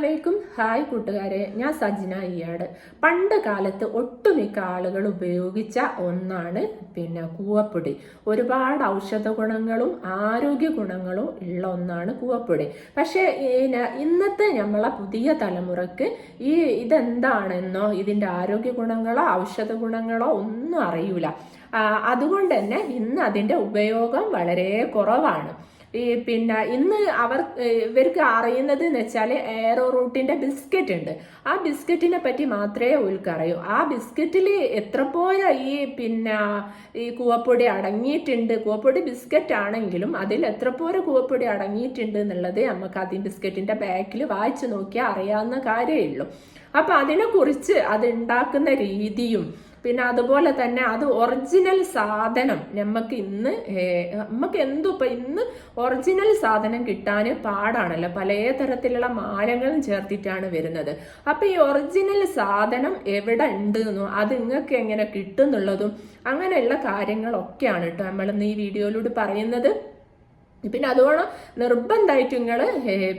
അസ്സലാമലൈക്കും. ഹായ് കൂട്ടുകാരെ ഞാൻ സജിന ഇയാട് പണ്ട് കാലത്ത് ഒട്ടുമിക്ക ആളുകൾ ഉപയോഗിച്ച ഒന്നാണ് പിന്നെ കൂവപ്പൊടി. ഒരുപാട് ഔഷധ ഗുണങ്ങളും ആരോഗ്യ ഗുണങ്ങളും ഉള്ള ഒന്നാണ് കൂവപ്പൊടി. പക്ഷേ ഇന്നത്തെ നമ്മളെ പുതിയ തലമുറയ്ക്ക് ഈ ഇതെന്താണെന്നോ ഇതിന്റെ ആരോഗ്യ ഗുണങ്ങളോ ഔഷധ ഗുണങ്ങളോ ഒന്നും അറിയൂല. അതുകൊണ്ട് തന്നെ ഇന്ന് അതിന്റെ ഉപയോഗം വളരെ കുറവാണ്. പിന്നെ ഇന്ന് അവർ ഇവർക്ക് അറിയുന്നത് എന്ന് വെച്ചാൽ എയറോ റൂട്ടിന്റെ ബിസ്ക്കറ്റ് ഉണ്ട്. ആ ബിസ്ക്കറ്റിനെ പറ്റി മാത്രമേ ഉൾക്ക് അറിയൂ ആ ബിസ്ക്കറ്റിൽ എത്ര പോലെ ഈ പിന്നെ ഈ കൂവപ്പൊടി അടങ്ങിയിട്ടുണ്ട്. കൂവപ്പൊടി ബിസ്ക്കറ്റ് ആണെങ്കിലും അതിൽ എത്ര പോലെ കൂവപ്പൊടി അടങ്ങിയിട്ടുണ്ട് എന്നുള്ളത് നമുക്ക് ആദ്യം ബിസ്ക്കറ്റിന്റെ ബാക്കിൽ വായിച്ചു നോക്കിയാൽ അറിയാവുന്ന കാര്യമേ ഉള്ളൂ. അപ്പൊ അതിനെക്കുറിച്ച് അത് ഉണ്ടാക്കുന്ന രീതിയും പിന്നെ അതുപോലെ തന്നെ അത് ഒറിജിനൽ സാധനം. നമുക്ക് ഇന്ന് നമുക്ക് എന്തോ ഇപ്പൊ ഇന്ന് ഒറിജിനൽ സാധനം കിട്ടാൻ പാടാണല്ലോ. പല തരത്തിലുള്ള മാലങ്ങളും ചേർത്തിട്ടാണ് വരുന്നത്. അപ്പൊ ഈ ഒറിജിനൽ സാധനം എവിടെ ഉണ്ട് എന്നും അത് നിങ്ങൾക്ക് എങ്ങനെ കിട്ടുന്നുള്ളതും അങ്ങനെയുള്ള കാര്യങ്ങളൊക്കെയാണ് കേട്ടോ നമ്മളിന്ന് ഈ വീഡിയോയിലൂടെ പറയുന്നത്. പിന്നെ അതുകൊണ്ട് നിർബന്ധമായിട്ട് നിങ്ങൾ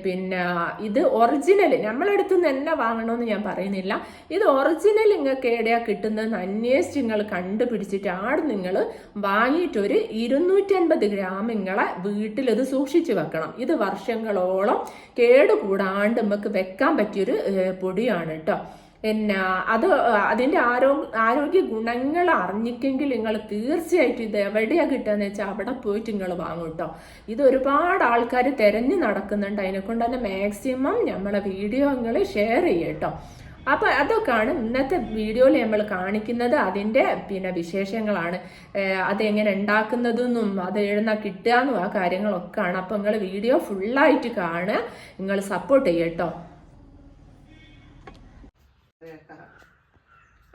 പിന്നെ ഇത് ഒറിജിനൽ നമ്മളെടുത്ത് നിന്ന് തന്നെ വാങ്ങണമെന്ന് ഞാൻ പറയുന്നില്ല. ഇത് ഒറിജിനൽ നിങ്ങൾക്ക് എവിടെയാണ് കിട്ടുന്നതെന്ന് അന്വേഷിച്ച് നിങ്ങൾ കണ്ടുപിടിച്ചിട്ട് ആട് നിങ്ങൾ വാങ്ങിയിട്ടൊരു ഇരുന്നൂറ്റൻപത് ഗ്രാം നിങ്ങളെ വീട്ടിൽ ഇത് സൂക്ഷിച്ചു വെക്കണം. ഇത് വർഷങ്ങളോളം കേടുകൂടാണ്ട് നമുക്ക് വെക്കാൻ പറ്റിയൊരു പൊടിയാണ് കേട്ടോ പിന്നെ അത് അതിന്റെ ആരോ ആരോഗ്യ ഗുണങ്ങൾ അറിഞ്ഞിക്കെങ്കിൽ നിങ്ങൾ തീർച്ചയായിട്ടും ഇത് എവിടെയാ കിട്ടുകയെന്ന് വെച്ചാൽ അവിടെ പോയിട്ട് നിങ്ങൾ വാങ്ങും കേട്ടോ. ഇത് ഒരുപാട് ആൾക്കാർ തിരഞ്ഞു നടക്കുന്നുണ്ട്. അതിനെ കൊണ്ട് തന്നെ മാക്സിമം നമ്മളെ വീഡിയോ നിങ്ങൾ ഷെയർ ചെയ്യുക കേട്ടോ. അപ്പൊ അതൊക്കെയാണ് ഇന്നത്തെ വീഡിയോയിൽ നമ്മൾ കാണിക്കുന്നത്. അതിന്റെ പിന്നെ വിശേഷങ്ങളാണ്. അതെങ്ങനെ ഉണ്ടാക്കുന്നതെന്നും അത് എഴുന്ന കിട്ടുക എന്നും ആ കാര്യങ്ങളൊക്കെയാണ്. അപ്പൊ നിങ്ങൾ വീഡിയോ ഫുള്ളായിട്ട് കാണുക. നിങ്ങൾ സപ്പോർട്ട് ചെയ്യട്ടോ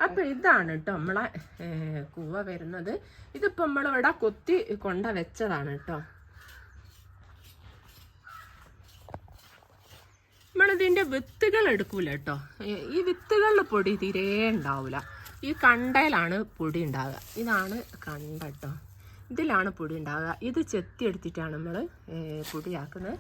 അപ്പൊ ഇതാണ് കേട്ടോ നമ്മളെ കൂവ വരുന്നത്. ഇതിപ്പോ നമ്മളിവിടെ കൊത്തി കൊണ്ട വെച്ചതാണ് കേട്ടോ നമ്മളിതിന്റെ വിത്തുകൾ എടുക്കൂല കേട്ടോ ഈ വിത്തുകളിൽ പൊടി തീരെ ഉണ്ടാവൂല. ഈ കണ്ടയിലാണ് പൊടി ഉണ്ടാവുക. ഇതാണ് കണ്ട കേട്ടോ ഇതിലാണ് പൊടി ഉണ്ടാവുക. ഇത് ചെത്തി എടുത്തിട്ടാണ് നമ്മൾ പൊടിയാക്കുന്നത്.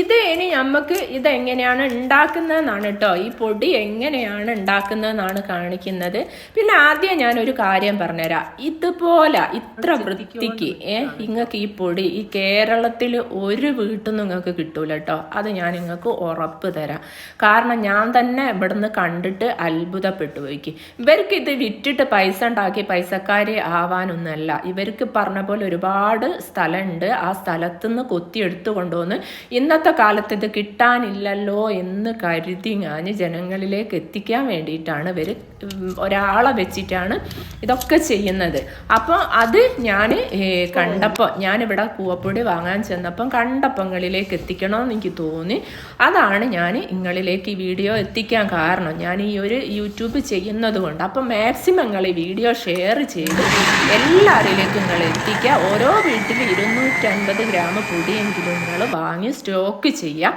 ഇത് ഇനി നമുക്ക് ഇതെങ്ങനെയാണ് ഉണ്ടാക്കുന്നതെന്നാണ് കേട്ടോ ഈ പൊടി എങ്ങനെയാണ് ഉണ്ടാക്കുന്നതെന്നാണ് കാണിക്കുന്നത്. പിന്നെ ആദ്യം ഞാൻ ഒരു കാര്യം പറഞ്ഞുതരാം. ഇതുപോലെ ഇത്ര വൃത്തിക്ക് ഏ നിങ്ങൾക്ക് ഈ പൊടി ഈ കേരളത്തിൽ ഒരു വീട്ടിൽ നിന്ന് നിങ്ങൾക്ക് കിട്ടൂല കേട്ടോ അത് ഞാൻ നിങ്ങൾക്ക് ഉറപ്പ് തരാം. കാരണം ഞാൻ തന്നെ ഇവിടുന്ന് കണ്ടിട്ട് അത്ഭുതപ്പെട്ടു പോയിക്ക്. ഇവർക്ക് ഇത് വിറ്റിട്ട് പൈസ ഉണ്ടാക്കി പൈസക്കാരെ ആവാനൊന്നുമല്ല ഇവർക്ക് പറഞ്ഞ പോലെ ഒരുപാട് സ്ഥലമുണ്ട് ആ സ്ഥലത്തുനിന്ന് കൊത്തിയെടുത്ത് കൊണ്ടുവന്ന് ഇന്നത്തെ കാലത്ത് ഇത് കിട്ടാനില്ലല്ലോ എന്ന് കരുതി ഞാൻ ജനങ്ങളിലേക്ക് എത്തിക്കാൻ വേണ്ടിയിട്ടാണ് ഇവർ ഒരാളെ വെച്ചിട്ടാണ് ഇതൊക്കെ ചെയ്യുന്നത്. അപ്പോൾ അത് ഞാൻ കണ്ടപ്പോൾ ഞാനിവിടെ കൂവപ്പൊടി വാങ്ങാൻ ചെന്നപ്പം കണ്ടപ്പങ്ങളിലേക്ക് എത്തിക്കണമെന്ന് എനിക്ക് തോന്നി. അതാണ് ഞാൻ നിങ്ങളിലേക്ക് ഈ വീഡിയോ എത്തിക്കാൻ കാരണം. ഞാൻ ഈ ഒരു യൂട്യൂബ് ചെയ്യുന്നത് കൊണ്ട് അപ്പം മാക്സിമം നിങ്ങൾ ഈ വീഡിയോ ഷെയർ ചെയ്ത് എല്ലാവരിലേക്കും നിങ്ങൾ എത്തിക്കുക. ഓരോ വീട്ടിൽ ഇരുന്നൂറ്റൻപത് ഗ്രാം പൊടിയെങ്കിലും നിങ്ങൾ വാങ്ങി സ്റ്റോക്ക് ചെയ്യുക.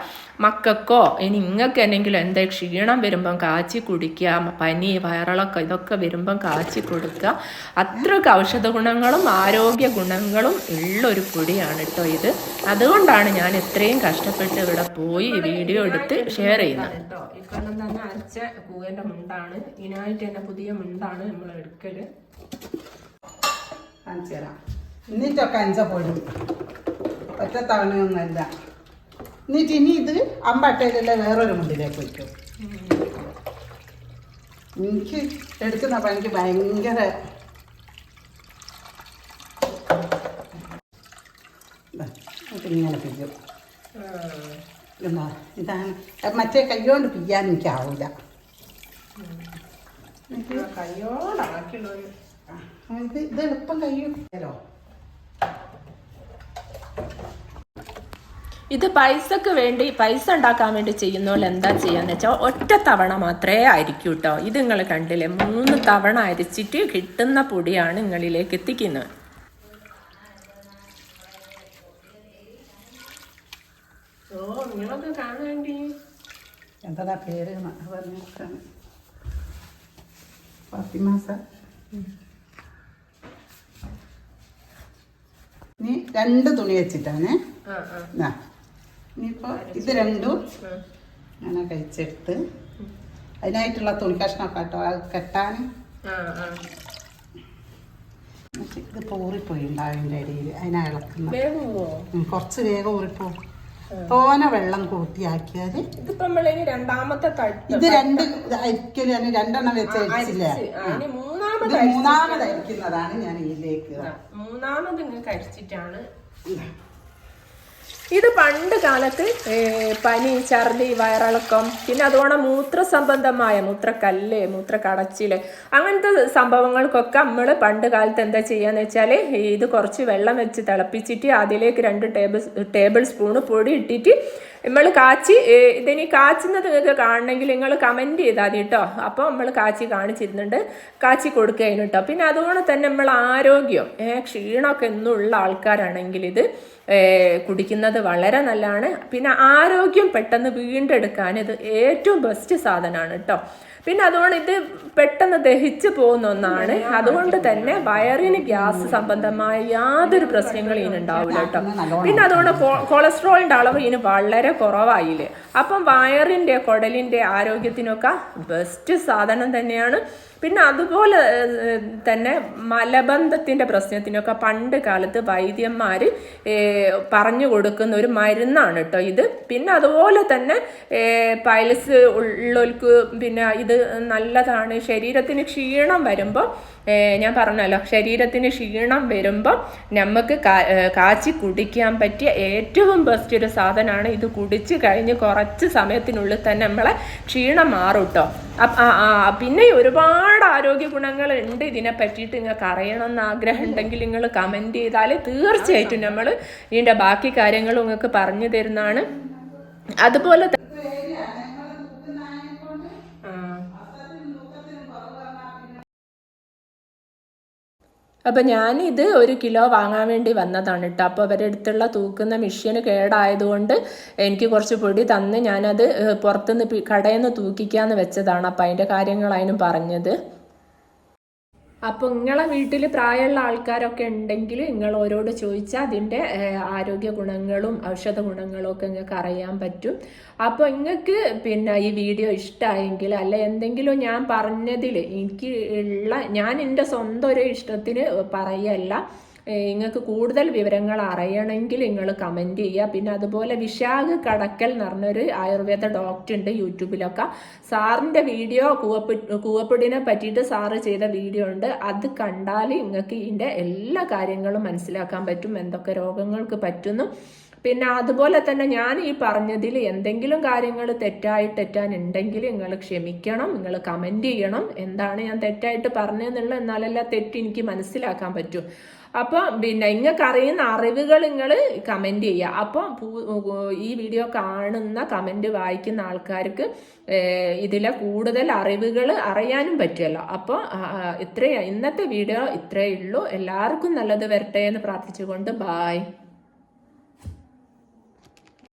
മക്കൾക്കോ ഇനി നിങ്ങൾക്ക് എന്തെങ്കിലും എന്താ ക്ഷീണം വരുമ്പം കാച്ചി കുടിക്കുക പനി വയറിളക്കം ഇതൊക്കെ വരുമ്പം കാച്ചി കൊടുക്കുക. അത്രയ്ക്ക് ഔഷധ ഗുണങ്ങളും ആരോഗ്യ ഗുണങ്ങളും ഉള്ളൊരു പൊടിയാണ് കേട്ടോ ഇത്. അതുകൊണ്ടാണ് ഞാൻ ഇത്രയും കഷ്ടപ്പെട്ട് ഇവിടെ പോയി വീഡിയോ എടുത്ത് ഷെയർ ചെയ്യുന്നത്. കേട്ടോ ഇക്കൊല്ലം തന്നെ അരച്ച കൂവന്റെ മുണ്ടാണ്. ഇതിനായിട്ട് തന്നെ പുതിയ മുണ്ടാണ് നമ്മൾ എടുക്കൽ കാണിച്ചു തരാം. എന്നിട്ടൊക്കെ അഞ്ച പൊടി. ഒറ്റ തവണയൊന്നുമല്ല. എന്നിട്ട് ഇനി ഇത് അമ്പട്ടയിലുള്ള വേറൊരു മുണ്ടിലേക്ക് വയ്ക്കും എനിക്ക് എടുക്കുന്നപ്പോൾ എനിക്ക് ഭയങ്കര ഇങ്ങനെ പിയ്യും എന്നാ ഇതാണ്. മറ്റേ കയ്യോണ്ട് പിയ്യാൻ എനിക്കാവില്ല ഇത് എളുപ്പം ഇത് പൈസക്ക് വേണ്ടി പൈസ ഉണ്ടാക്കാൻ വേണ്ടി ചെയ്യുന്നവർ എന്താ ചെയ്യാന്ന് വെച്ചാൽ ഒറ്റ തവണ മാത്രമേ ആയിരിക്കും കേട്ടോ ഇത് നിങ്ങൾ കണ്ടില്ലേ? മൂന്ന് തവണ അരിച്ചിട്ട് കിട്ടുന്ന പൊടിയാണ് നിങ്ങളിലേക്ക് എത്തിക്കുന്നത്. എന്താ പേര് നീ രണ്ട് തുണി വെച്ചിട്ടാണ്? ആ ഇനിയിപ്പോൾ ഇത് രണ്ടും അങ്ങനെ കഴിച്ചെടുത്ത്. അതിനായിട്ടുള്ള തുണി കഷ്ണം കേട്ടോ അത് കെട്ടാൻ. ഇത് പോറിപ്പോയി അതിന്റെ ഇടയിൽ അതിനെ ഇളക്കുന്ന. വേവുമോ കുറച്ച് വേഗം ഊറിപ്പോ. തോന വെള്ളം കൂട്ടിയാക്കിയാൽ നമ്മളിനി രണ്ടാമത്തെ ഇത് രണ്ട് അരിക്കൽ തന്നെ രണ്ടെണ്ണം വെച്ച് അരിച്ചില്ല? മൂന്നാമത് ഇത് മൂന്നാമത് അരിക്കുന്നതാണ് ഞാൻ ഇതിലേക്ക് മൂന്നാമത് നിങ്ങൾക്ക് അടിച്ചിട്ടാണ് ഇത് പണ്ട് കാലത്ത് പനി ഛർദി വയറിളക്കം പിന്നെ അതുപോലെ മൂത്ര സംബന്ധമായ മൂത്രക്കല്ല് മൂത്രക്കടച്ചിൽ അങ്ങനത്തെ സംഭവങ്ങൾക്കൊക്കെ നമ്മൾ പണ്ട് കാലത്ത് എന്താ ചെയ്യാന്ന് വെച്ചാൽ ഇത് കുറച്ച് വെള്ളം വെച്ച് തിളപ്പിച്ചിട്ട് അതിലേക്ക് രണ്ട് ടേബിൾ ടേബിൾ സ്പൂണ് പൊടി ഇട്ടിട്ട് നമ്മൾ കാച്ചി ഇതിനി കാച്ചുന്നത് നിങ്ങൾക്ക് കാണണമെങ്കിൽ നിങ്ങൾ കമന്റ് ചെയ്താൽ മതി കേട്ടോ. അപ്പോൾ നമ്മൾ കാച്ചി കാണിച്ചിരുന്നുണ്ട്. കാച്ചി കൊടുക്കുകയാണ് കേട്ടോ. പിന്നെ അതുകൊണ്ട് തന്നെ നമ്മൾ ആരോഗ്യം ക്ഷീണമൊക്കെ എന്നുള്ള ആൾക്കാരാണെങ്കിൽ ഇത് കുടിക്കുന്നത് വളരെ നല്ലതാണ്. പിന്നെ ആരോഗ്യം പെട്ടെന്ന് വീണ്ടെടുക്കാൻ ഇത് ഏറ്റവും ബെസ്റ്റ് സാധനമാണ് കേട്ടോ. പിന്നെ അതുകൊണ്ട് ഇത് പെട്ടെന്ന് ദഹിച്ചു പോകുന്ന ഒന്നാണ്. അതുകൊണ്ട് തന്നെ വയറിന് ഗ്യാസ് സംബന്ധമായ യാതൊരു പ്രശ്നങ്ങളും ഇതിനുണ്ടാവില്ല കേട്ടോ. പിന്നെ അതുകൊണ്ട് കൊളസ്ട്രോളിന്റെ അളവ് ഇതിന് വളരെ കുറവായില്ലേ. അപ്പം വയറിന്റെ കുടലിന്റെ ആരോഗ്യത്തിനൊക്കെ ബെസ്റ്റ് സാധനം തന്നെയാണ്. പിന്നെ അതുപോലെ തന്നെ മലബന്ധത്തിന്റെ പ്രശ്നത്തിനൊക്കെ പണ്ട് കാലത്ത് വൈദ്യന്മാർ പറഞ്ഞു കൊടുക്കുന്ന ഒരു മരുന്നാണ് കേട്ടോ ഇത്. പിന്നെ അതുപോലെ തന്നെ പൈൽസ് ഉള്ളവർക്ക് പിന്നെ ഇത് നല്ലതാണ്. ശരീരത്തിന് ക്ഷീണം വരുമ്പോൾ ഞാൻ പറഞ്ഞല്ലോ ശരീരത്തിന് ക്ഷീണം വരുമ്പോൾ നമുക്ക് കാച്ചി കുടിക്കാൻ പറ്റിയ ഏറ്റവും ബെസ്റ്റ് ഒരു സാധനമാണ് ഇത് കുടിച്ച് കഴിഞ്ഞ് കുറച്ച് സമയത്തിനുള്ളിൽ തന്നെ നമ്മളെ ക്ഷീണം മാറും കേട്ടോ പിന്നെ ഒരുപാട് ആരോഗ്യ ഗുണങ്ങൾ ഉണ്ട് ഇതിനെ പറ്റിയിട്ട് നിങ്ങൾക്ക് അറിയണം എന്ന് ആഗ്രഹം ഉണ്ടെങ്കിൽ നിങ്ങൾ കമന്റ് ചെയ്താൽ തീർച്ചയായിട്ടും നമ്മൾ ഇതിന്റെ ബാക്കി കാര്യങ്ങളും നിങ്ങൾക്ക് പറഞ്ഞു തരുന്നതാണ്. അതുപോലെ അപ്പം ഞാനിത് ഒരു കിലോ വാങ്ങാൻ വേണ്ടി വന്നതാണ് കേട്ടോ അപ്പോൾ അവരുടെ അടുത്തുള്ള തൂക്കുന്ന മെഷീൻ കേടായതുകൊണ്ട് എനിക്ക് കുറച്ച് പൊടി തന്ന് ഞാനത് പുറത്തുനിന്ന് കടയിൽ നിന്ന് തൂക്കിക്കാന്ന് വെച്ചതാണ്. അപ്പം അതിന്റെ കാര്യങ്ങളായിരുന്നു പറഞ്ഞത്. അപ്പോൾ നിങ്ങളെ വീട്ടിൽ പ്രായമുള്ള ആൾക്കാരൊക്കെ ഉണ്ടെങ്കിൽ നിങ്ങൾ ഓരോട് ചോദിച്ചാൽ അതിന്റെ ആരോഗ്യ ഗുണങ്ങളും ഔഷധ ഗുണങ്ങളും ഒക്കെ നിങ്ങൾക്ക് അറിയാൻ പറ്റും. അപ്പോൾ നിങ്ങൾക്ക് പിന്നെ ഈ വീഡിയോ ഇഷ്ടമായെങ്കിൽ അല്ല എന്തെങ്കിലും ഞാൻ പറഞ്ഞതിൽ എനിക്ക് ഉള്ള ഞാൻ എന്റെ സ്വന്തം ഒരു ഇഷ്ടത്തിന് പറയല്ല നിങ്ങൾക്ക് കൂടുതൽ വിവരങ്ങൾ അറിയണമെങ്കിൽ നിങ്ങൾ കമന്റ് ചെയ്യുക. പിന്നെ അതുപോലെ വിശാഖ് കടക്കൽ എന്ന് പറഞ്ഞൊരു ആയുർവേദ ഡോക്ടർ ഉണ്ട് യൂട്യൂബിലൊക്കെ. സാറിന്റെ വീഡിയോ കൂവപ്പു കൂവപ്പൊടിനെ പറ്റിയിട്ട് സാറ് ചെയ്ത വീഡിയോ ഉണ്ട്. അത് കണ്ടാൽ നിങ്ങൾക്ക് ഇതിന്റെ എല്ലാ കാര്യങ്ങളും മനസ്സിലാക്കാൻ പറ്റും എന്തൊക്കെ രോഗങ്ങൾക്ക് പറ്റുന്നു. പിന്നെ അതുപോലെ തന്നെ ഞാൻ ഈ പറഞ്ഞതിൽ എന്തെങ്കിലും കാര്യങ്ങൾ തെറ്റായി തെറ്റാൻ ഉണ്ടെങ്കിൽ നിങ്ങൾ ക്ഷമിക്കണം നിങ്ങൾ കമന്റ് ചെയ്യണം. എന്താണ് ഞാൻ തെറ്റായിട്ട് പറഞ്ഞതെന്നുള്ള എന്നാലല്ല തെറ്റ് എനിക്ക് മനസ്സിലാക്കാൻ പറ്റൂ. അപ്പോൾ പിന്നെ നിങ്ങൾക്ക് അറിയുന്ന അറിവുകൾ നിങ്ങൾ കമന്റ് ചെയ്യുക അപ്പോൾ ഈ വീഡിയോ കാണുന്ന കമന്റ് വായിക്കുന്ന ആൾക്കാർക്ക് ഇതിലെ കൂടുതൽ അറിവുകൾ അറിയാനും പറ്റുമല്ലോ അപ്പോൾ ഇത്രയാണ് ഇന്നത്തെ വീഡിയോ ഇത്രയേ ഉള്ളൂ. എല്ലാവർക്കും നല്ലത് വരട്ടെ എന്ന് പ്രാർത്ഥിച്ചുകൊണ്ട് ബായ്